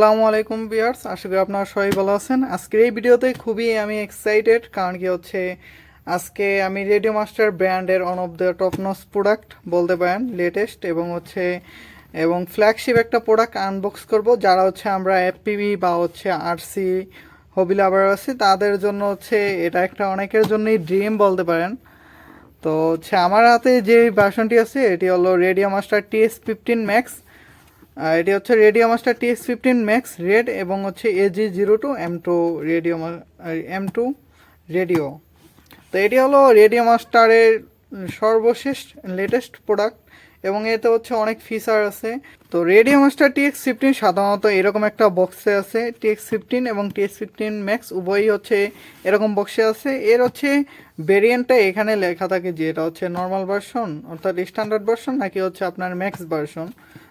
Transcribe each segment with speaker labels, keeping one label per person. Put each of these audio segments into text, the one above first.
Speaker 1: আসসালামু আলাইকুম বিয়ার্স আশা করি আপনারা সবাই ভালো আছেন। আজকের এই ভিডিওতে খুবই আমি এক্সাইটেড কারণ কি হচ্ছে, আজকে আমি রেডিও মাস্টার ব্র্যান্ডের one of the top notch product বলতে পারেন লেটেস্ট এবং হচ্ছে, এবং ফ্ল্যাগশিপ একটা প্রোডাক্ট আনবক্স করব, যারা হচ্ছে আমরা এফপিবি বা হচ্ছে আরসি হবি লাভার আছে, তাদের জন্য হচ্ছে এটা একটা অনেকের জন্যই ড্রিম বলতে পারেন। তো হচ্ছে আমার হাতে যে ভার্সনটি আছে, এটি হলো radio master TS fifteen max এটি হচ্ছে radio master TS fifteen max red এবং হচ্ছে AG zero two M two radio M two radio তো এটি হলো রেডিও মাস্টারের সর্বশেষ লেটেস্ট প্রোডাক্ট এবং এতে হচ্ছে অনেক ফিচার আছে। তো রেডিও মাস্টার টিএক্স ফিফটিন সাধারণত এরকম একটা বক্সে আছে টিএক্স ফিফটিন এবং টিএক্স ফিফটিন ম্যাক্স উভয়ই হচ্ছে এরকম বক্সে আছে। এর হচ্ছে ভেরিয়েন্টটা এখানে লেখা থাকে যে এটা হচ্ছে নর্মাল ভার্সন অর্থাৎ স্ট্যান্ডার্ড ভার্সন নাকি হচ্ছে আপনার ম্যাক্স ভার্সন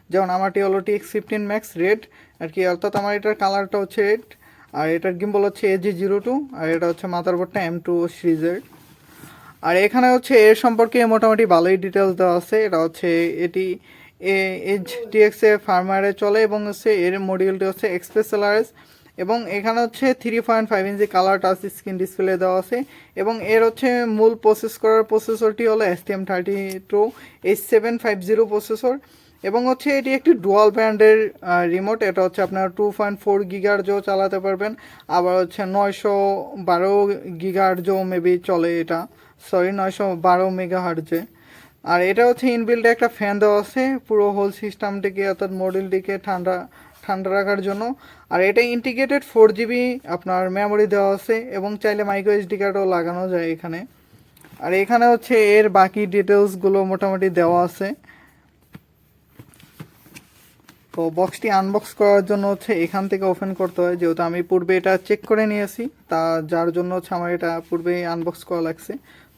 Speaker 1: যেমন আমারটি হলো টিএক্স ফিফটিন ম্যাক্স রেড আর কি অর্থাৎ আমার এটার কালারটা হচ্ছে রেড আর এটার গিম্বল হচ্ছে এজি জিরো টু আর এটা হচ্ছে মাদারবোর্ডটা এম টু সিরিজের আর এখানে হচ্ছে এর সম্পর্কে মোটামুটি ভালোই ডিটেলস দেওয়া আছে, এটা হচ্ছে এটি এ এইচ টিএক্স এ ফার্মারে চলে এবং হচ্ছে এর মডিউলটি হচ্ছে এক্সপ্রেস এলআরএস এবং এখানে হচ্ছে three point five inch colour touch screen display দেওয়া আছে এবং এর হচ্ছে মূল প্রসেস করার প্রসেসরটি হলো S T M thirty two H seven five zero processor এবং হচ্ছে এটি একটি ডুয়াল ব্যান্ডের রিমোট এটা হচ্ছে আপনার টু পয়েন্ট ফোর গিগার জো চালাতে পারবেন। আবার হচ্ছে নয়শো বারো গিগার জো মেবি চলে এটা। সরি নয়শো বারো মেগা হার্জে আর এটা হচ্ছে ইনবিল্ড একটা ফ্যান দেওয়া আছে। পুরো হোল সিস্টেমটিকে অর্থাৎ মডেলটিকে ঠান্ডা ঠান্ডা রাখার জন্য। আর এটা ইন্টিগ্রেটেড ফোর জিবি আপনার মেমোরি দেওয়া আছে এবং চাইলে মাইক্রো এসডি কার্ডও লাগানো যায় এখানে। আর এখানে হচ্ছে এর বাকি ডিটেলসগুলো মোটামুটি দেওয়া আছে। তো বক্সটি আনবক্স করার জন্য হচ্ছে এখান থেকে ওপেন করতে হয়। যেহেতু আমি পূর্বে এটা চেক করে নিয়েছি, তা যার জন্য হচ্ছে আমার এটা পূর্বেই আনবক্স করা লাগছে।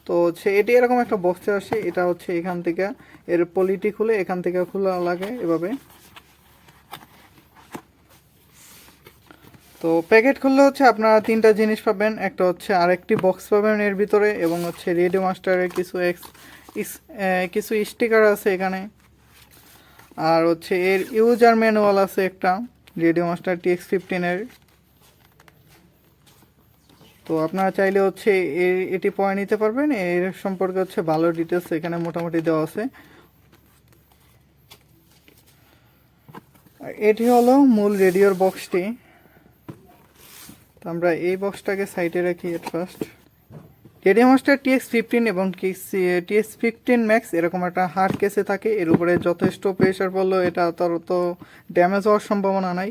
Speaker 1: তো হচ্ছে এটি এরকম একটা বক্সে আসে, এটা হচ্ছে এখান থেকে, এর পলিটি খুলে এখান থেকে খোলা লাগে এভাবে। তো প্যাকেট খুললে হচ্ছে আপনারা তিনটা জিনিস পাবেন, একটা হচ্ছে আরেকটি বক্স পাবেন এর ভিতরে, এবং হচ্ছে রেডিও মাস্টারের কিছু এক্স কিছু স্টিকার আছে এখানে। আর হচ্ছে এর ইউজার ম্যানুয়াল আছে একটা রেডিও মাস্টার টিএক্স ফিফটিনের তো আপনারা চাইলে হচ্ছে এর এটি পয়ে নিতে পারবেন। এর সম্পর্কে হচ্ছে ভালো ডিটেলস এখানে মোটামুটি দেওয়া আছে। এটি হলো মূল রেডিওর বক্সটি তো আমরা এই বক্সটাকে সাইডে রাখি at first radio master TX fifteen এবং টিএক্স ফিফটিন ম্যাক্স এরকম একটা হার্ড কেসে থাকে। এর উপরে যথেষ্ট প্রেশার পড়লেও এটা তত তো ড্যামেজ হওয়ার সম্ভাবনা নাই।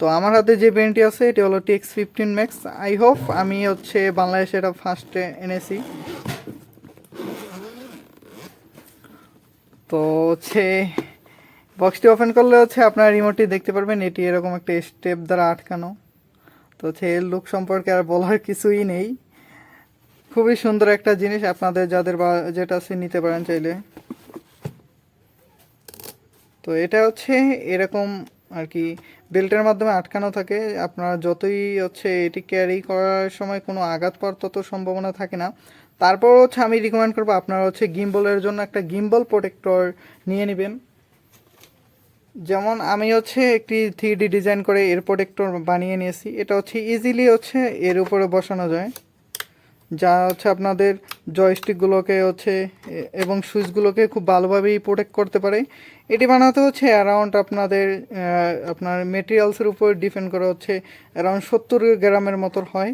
Speaker 1: তো আমার হাতে যে পেনটি আছে, এটি হলো TX fifteen max I hope আমি হচ্ছে বাংলাদেশে এটা ফার্স্টে এনেছি। তো হচ্ছে বক্সটি ওপেন করলে হচ্ছে আপনার রিমোটটি দেখতে পারবেন। এটি এরকম একটা স্টেপ দ্বারা আটকানো। তো হচ্ছে এর লুক সম্পর্কে আর বলার কিছুই নেই। খুবই সুন্দর একটা জিনিস আপনাদের যাদের যেটা আছে নিতে পারেন চাইলে। তো এটা হচ্ছে এরকম আর কি বেল্টের মাধ্যমে আটকানো থাকে। আপনারা যতই হচ্ছে এটি ক্যারি করার সময় কোনো আঘাত পাওয়ার তত সম্ভাবনা থাকে না। তারপর হচ্ছে আমি রিকমেন্ড করব আপনারা হচ্ছে গিম্বলের জন্য একটা গিম্বল প্রোটেক্টর নিয়ে নেবেন। যেমন আমি হচ্ছে একটি থ্রি ডিজাইন করে এর প্রোটেক্টর বানিয়ে নিয়েছি। এটা হচ্ছে ইজিলি হচ্ছে এর উপরে বসানো যায়। যা হচ্ছে আপনাদের জয়স্টিকগুলোকে হচ্ছে, এবং সুইচগুলোকে খুব ভালোভাবেই প্রোটেক্ট করতে পারে। এটি বানাতে হচ্ছে অ্যারাউন্ড আপনাদের আপনার মেটেরিয়ালসের উপর ডিপেন্ড করে হচ্ছে অ্যারাউন্ড সত্তর গ্রামের মতো হয়।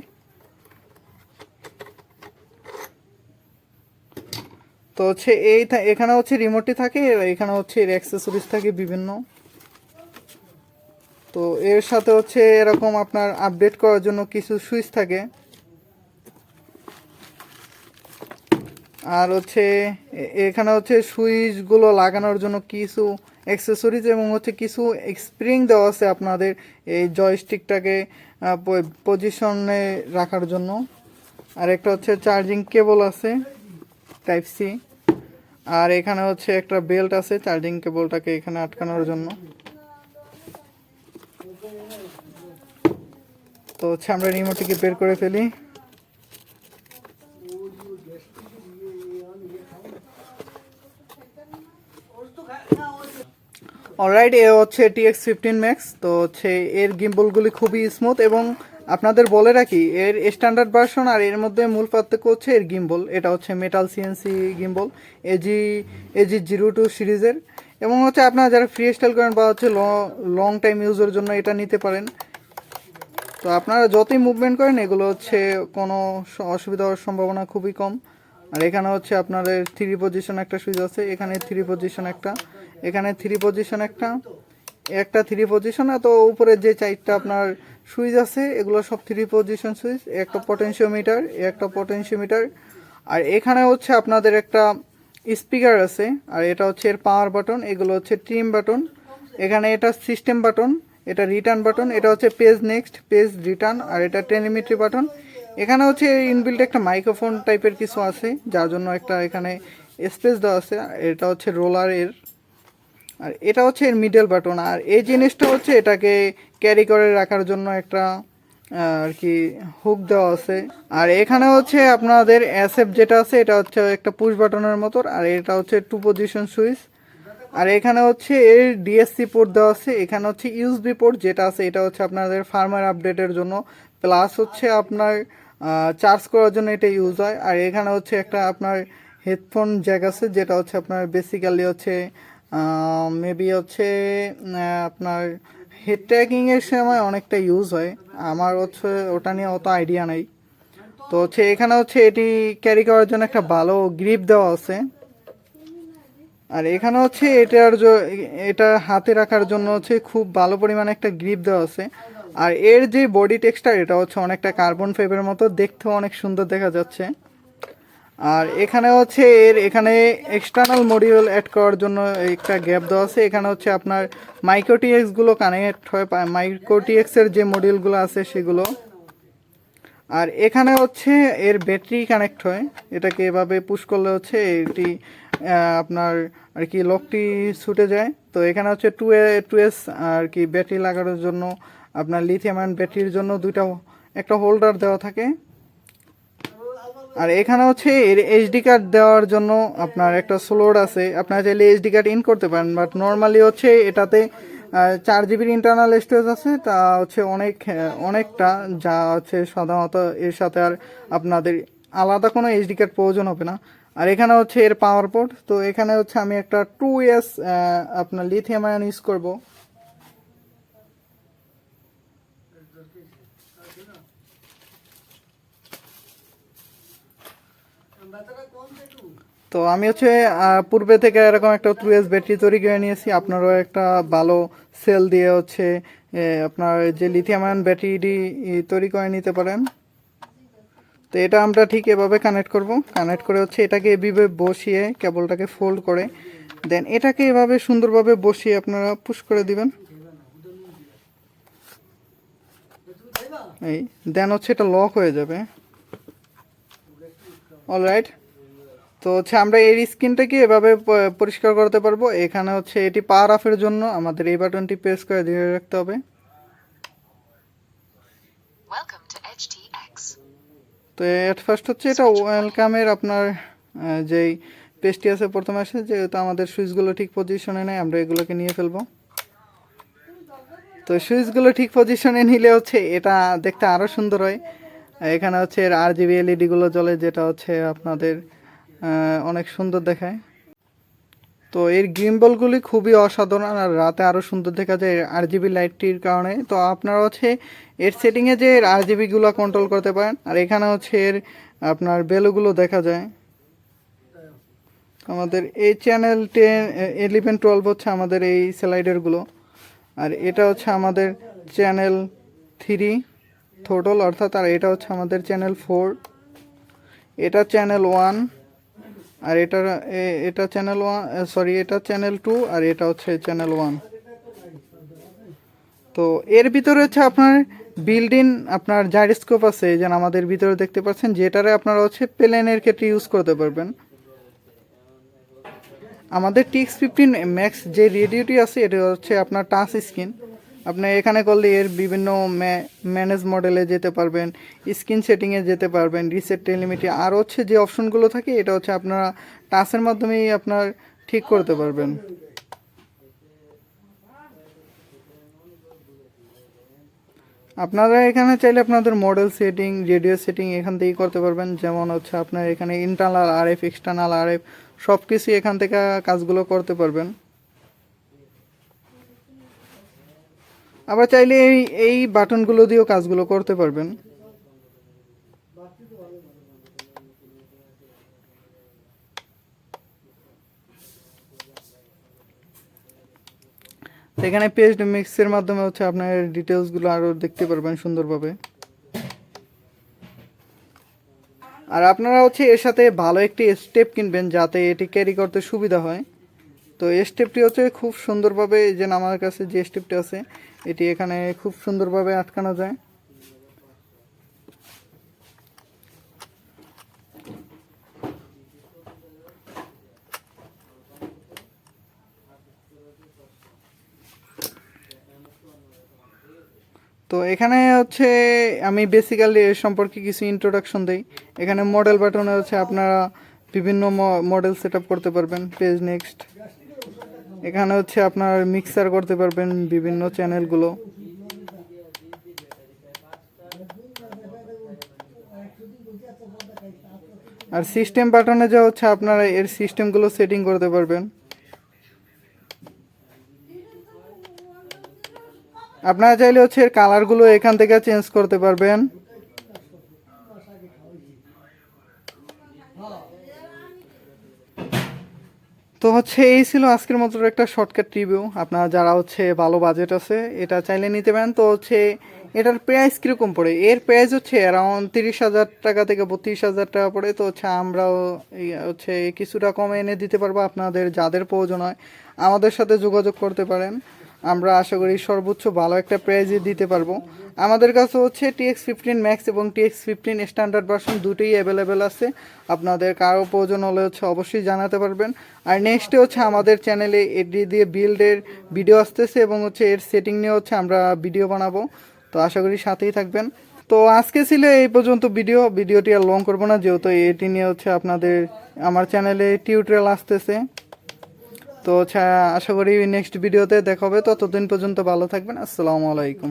Speaker 1: তো হচ্ছে এই এখানে হচ্ছে রিমোটটি থাকে, এখানে হচ্ছে এর অ্যাক্সেসরিজ থাকে বিভিন্ন। তো এর সাথে হচ্ছে এরকম আপনার আপডেট করার জন্য কিছু সুইচ থাকে। আর হচ্ছে এখানে হচ্ছে সুইচগুলো লাগানোর জন্য কিছু অ্যাক্সেসরিজ এবং হচ্ছে কিছু স্প্রিং দেওয়া আছে আপনাদের এই জয়স্টিকটাকে পজিশনে রাখার জন্য। আর একটা হচ্ছে চার্জিং কেবল আছে টাইপ সি আর এখানে হচ্ছে একটা বেল্ট আছে চার্জিং কেবলটাকে এখানে আটকানোর জন্য। তো হচ্ছে আমরা রিমোটটিকে বের করে ফেলি। অলরাইট এ হচ্ছে টিএক্স ফিফটিন ম্যাক্স তো হচ্ছে এর গিম্বলগুলি খুবই স্মুথ এবং আপনাদের বলে রাখি, এর স্ট্যান্ডার্ড ভার্সন আর এর মধ্যে মূল পার্থক্য হচ্ছে এর গিম্বল এটা হচ্ছে metal CNC gimbal AG AG zero two সিরিজের। এবং হচ্ছে আপনারা যারা ফ্রি স্টাইল করেন বা হচ্ছে লং টাইম ইউজের জন্য এটা নিতে পারেন। তো আপনারা যতই মুভমেন্ট করেন, এগুলো হচ্ছে কোনো অসুবিধা হওয়ার সম্ভাবনা খুবই কম। আর এখানে হচ্ছে আপনাদের থ্রি পজিশন একটা সুইচ আছে, এখানে থ্রি পজিশন একটা। এখানে থ্রি পজিশন একটা একটা থ্রি পজিশন আর তো উপরে যে চারটা আপনার সুইচ আছে, এগুলো সব থ্রি পজিশন সুইচ, একটা পটেনশিওমিটার একটা পটেনশিওমিটার আর এখানে হচ্ছে আপনাদের একটা স্পিকার আছে, আর এটা হচ্ছে এর পাওয়ার বাটন এগুলো হচ্ছে ট্রিম বাটন এখানে এটা সিস্টেম বাটন এটা রিটার্ন বাটন এটা হচ্ছে পেজ নেক্সট পেজ রিটার্ন আর এটা টেলিমেট্রি বাটন এখানে হচ্ছে ইনবিল্ট একটা মাইক্রোফোন টাইপের কিছু আছে, যার জন্য একটা এখানে স্পেস দেওয়া আছে এটা হচ্ছে রোলার এর আর এটা হচ্ছে এর মিডল বাটন আর এই জিনিসটা হচ্ছে এটাকে ক্যারি করে রাখার জন্য একটা আর কি হুক দেওয়া আছে। আর এখানে হচ্ছে আপনাদের অ্যাসেপ যেটা আছে, এটা হচ্ছে একটা পুশ বাটনের মতো, আর এটা হচ্ছে টু পজিশন সুইচ আর এখানে হচ্ছে এর ডিএসসি পোর্ট দেওয়া আছে, এখানে হচ্ছে ইউএসবি পোর্ট যেটা আছে, এটা হচ্ছে আপনাদের ফার্মার আপডেটের জন্য। প্লাস হচ্ছে আপনার চার্জ করার জন্য এটা ইউজ হয়। আর এখানে হচ্ছে একটা আপনার হেডফোন জ্যাক আছে, যেটা হচ্ছে আপনার বেসিক্যালি হচ্ছে মেবি হচ্ছে আপনার হেড ট্র্যাকিংয়ের সময় অনেকটা ইউজ হয়। আমার হচ্ছে, ওটা নিয়ে অত আইডিয়া নেই। তো হচ্ছে, এখানে হচ্ছে, এটি ক্যারি করার জন্য একটা ভালো গ্রিপ দেওয়া আছে। আর এখানে হচ্ছে, এটার এটা হাতে রাখার জন্য হচ্ছে, খুব ভালো পরিমাণে একটা গ্রিপ দেওয়া আছে। আর এর যে বডি টেক্সচার এটা হচ্ছে অনেকটা কার্বন ফেবের মতো। দেখতেও অনেক সুন্দর দেখা যাচ্ছে। আর এখানে হচ্ছে এর এখানে এক্সটার্নাল মডিউল অ্যাড করার জন্য একটা গ্যাপ দেওয়া আছে। এখানে হচ্ছে আপনার মাইক্রোটিএক্সগুলো কানেক্ট হয়ে হয় মাইক্রোটিএক্সের যে মডিউলগুলো আছে সেগুলো। আর এখানে হচ্ছে এর ব্যাটারি কানেক্ট হয়। এটাকে এভাবে পুশ করলে হচ্ছে এটি আপনার আর কি লকটি ছুটে যায়। তো এখানে হচ্ছে টু এ টু এস আর কি ব্যাটারি লাগানোর জন্য, আপনার লিথিয়াম ব্যাটারির জন্য দুইটা, একটা হোল্ডার দেওয়া থাকে। আর এখানে হচ্ছে এর এইচডি কার্ড দেওয়ার জন্য আপনার একটা স্লোড আছে। আপনারা চাইলে এইচডি কার্ড ইন করতে পারেন বাট নর্মালি হচ্ছে এটাতে চার জিবির ইন্টারনাল স্টোরেজ আছে। তা হচ্ছে অনেক, অনেকটা যা হচ্ছে সাধারণত এর সাথে আর আপনাদের আলাদা কোনো এইচডি কার্ড প্রয়োজন হবে না। আর এখানে হচ্ছে এর পাওয়ার পোর্ট তো এখানে হচ্ছে আমি একটা টু ইয়ার্স আপনার লিথিয়াম আয়ন ইউজ করব। তো আমি হচ্ছে পূর্বে থেকে এরকম একটা টু এস ব্যাটারি তৈরি করে নিয়েছি। আপনারাও একটা ভালো সেল দিয়ে হচ্ছে আপনার যে লিথিয়াম আয়ন ব্যাটারি তৈরি করে নিতে পারেন। তো এটা আমরা ঠিক এভাবে কানেক্ট করব। কানেক্ট করে হচ্ছে এটাকে এভাবে বসিয়ে কেবলটাকে ফোল্ড করে দেন এটাকে এভাবে সুন্দরভাবে বসিয়ে আপনারা পুশ করে দিবেন। এই দেন হচ্ছে এটা লক হয়ে যাবে। অলরাইট তো হচ্ছে আমরা এই স্ক্রিনটাকে এভাবে পরিষ্কার করতে পারব? এখানে হচ্ছে এটি পাওয়ার অফের জন্য আমাদের এই বাটনটি প্রেস করে দিয়ে রাখতে হবে. তো এট ফার্স্ট হচ্ছে এটা ওয়েলকামের আপনার যেই পেজটি আছে প্রথমে আসে যেহেতু আমাদের সুইচগুলো ঠিক পজিশনে নেই আমরা এগুলোকে নিয়ে ফেলব। তো সুইচগুলো ঠিক পজিশনে নিলে হচ্ছে এটা দেখতে আরও সুন্দর হয়। এখানে হচ্ছে এর আর জিবি এলইডিগুলো জ্বলে, যেটা হচ্ছে আপনাদের অনেক সুন্দর দেখায়। তো এর গিম্বলগুলি খুবই অসাধারণ, আর রাতে আরও সুন্দর দেখা যায় আর জিবি লাইটটির কারণে। তো আপনারা হচ্ছে এর সেটিংয়ে যে আর জিবিগুলো কন্ট্রোল করতে পারেন, আর এখানে হচ্ছে এর আপনার বেলুগুলো দেখা যায়। আমাদের এই চ্যানেল টেন ইলেভেন টুয়েলভ হচ্ছে আমাদের এই স্লাইডারগুলো আর এটা হচ্ছে আমাদের চ্যানেল থ্রি থোটল অর্থাৎ, আর এটা হচ্ছে আমাদের চ্যানেল ফোর এটা চ্যানেল ওয়ান আর এটা এটা চ্যানেল ওয়ান সরি এটা চ্যানেল টু আর এটা হচ্ছে চ্যানেল ওয়ান তো এর ভিতরে হচ্ছে আপনার বিল্ড ইন আপনার জাইরোস্কোপ আছে, যেন আমাদের ভিতরে দেখতে পাচ্ছেন, যেটারে আপনারা হচ্ছে প্লেনের ক্ষেত্রে ইউজ করতে পারবেন। আমাদের টিক্স ফিফটিন ম্যাক্স যে রেডিওটি আছে, এটা হচ্ছে আপনার টাচ স্ক্রিন আপনি এখানে করলে এর বিভিন্ন ম্যানেজ মডেলে যেতে পারবেন স্ক্রিন সেটিংয়ে যেতে পারবেন রিসেট টেলিমিটি আর হচ্ছে যে অপশনগুলো থাকে, এটা হচ্ছে আপনারা টাচের মাধ্যমেই আপনার ঠিক করতে পারবেন। আপনারা এখানে চাইলে আপনাদের মডেল সেটিং রেডিও সেটিং এখান থেকেই করতে পারবেন। যেমন হচ্ছে আপনার এখানে internal R F external R F সব কিছু এখান থেকে কাজগুলো করতে পারবেন। আবার চাইলে এই এই বাটনগুলো দিয়েও কাজগুলো করতে পারবেন। এখানে পেস্ট মিক্সের মাধ্যমে হচ্ছে আপনার ডিটেলসগুলো আরও দেখতে পারবেন সুন্দরভাবে। আর আপনারা হচ্ছে এর সাথে ভালো একটি স্টেপ কিনবেন যাতে এটি ক্যারি করতে সুবিধা হয়। তো এই স্টেপটি হচ্ছে খুব সুন্দরভাবে এই যে আমার কাছে যে স্টেপটি আছে এটি এখানে খুব সুন্দরভাবে আটকানো যায়। তো এখানে হচ্ছে আমি বেসিক্যালি এর সম্পর্কে কিছু ইন্ট্রোডাকশন দেই। এখানে মডেল বাটনে হচ্ছে আপনারা বিভিন্ন মডেল সেট করতে পারবেন। পেজ নেক্সট এখানে হচ্ছে আপনার মিক্সার করতে পারবেন বিভিন্ন চ্যানেলগুলো আর সিস্টেম বাটনে যা হচ্ছে আপনারা এর সিস্টেমগুলো সেটিং করতে পারবেন। আপনারা চাইলে হচ্ছে এর কালারগুলো এখান থেকে চেঞ্জ করতে পারবেন। তো হচ্ছে এই ছিল আজকের মতো একটা শর্টকাট রিভিউ আপনারা যারা হচ্ছে ভালো বাজেট আছে, এটা চাইলে নিতে পারেন। তো হচ্ছে এটার প্রাইস কীরকম পড়ে? এর প্রাইস হচ্ছে অ্যারাউন্ড তিরিশ হাজার টাকা থেকে বত্রিশ হাজার টাকা পড়ে। তো হচ্ছে আমরাও হচ্ছে কিছুটা কমে এনে দিতে পারব। আপনাদের যাদের প্রয়োজন হয়, আমাদের সাথে যোগাযোগ করতে পারেন। আমরা আশা করি সর্বোচ্চ ভালো একটা প্রাইজে দিতে পারব। আমাদের কাছে হচ্ছে টিএক্স ফিফটিন ম্যাক্স এবং টিএক্স ফিফটিন স্ট্যান্ডার্ড ভার্সন দুটোই অ্যাভেলেবেল আছে। আপনাদের কারও প্রয়োজন হলে হচ্ছে অবশ্যই জানাতে পারবেন। আর নেক্সটে হচ্ছে আমাদের চ্যানেলে এডি দিয়ে বিল্ডের ভিডিও আসতেছে এবং হচ্ছে এর সেটিং নিয়ে হচ্ছে আমরা ভিডিও বানাবো। তো আশা করি সাথেই থাকবেন। তো আজকে ছিল এই পর্যন্ত ভিডিও ভিডিওটি আর লং করব না, যেহেতু এটি নিয়ে হচ্ছে আপনাদের আমার চ্যানেলে টিউটোরিয়াল আসতেছে। তো আশা করি নেক্সট ভিডিওতে দেখা হবে। ততদিন পর্যন্ত ভালো থাকবেন। আসসালামু আলাইকুম।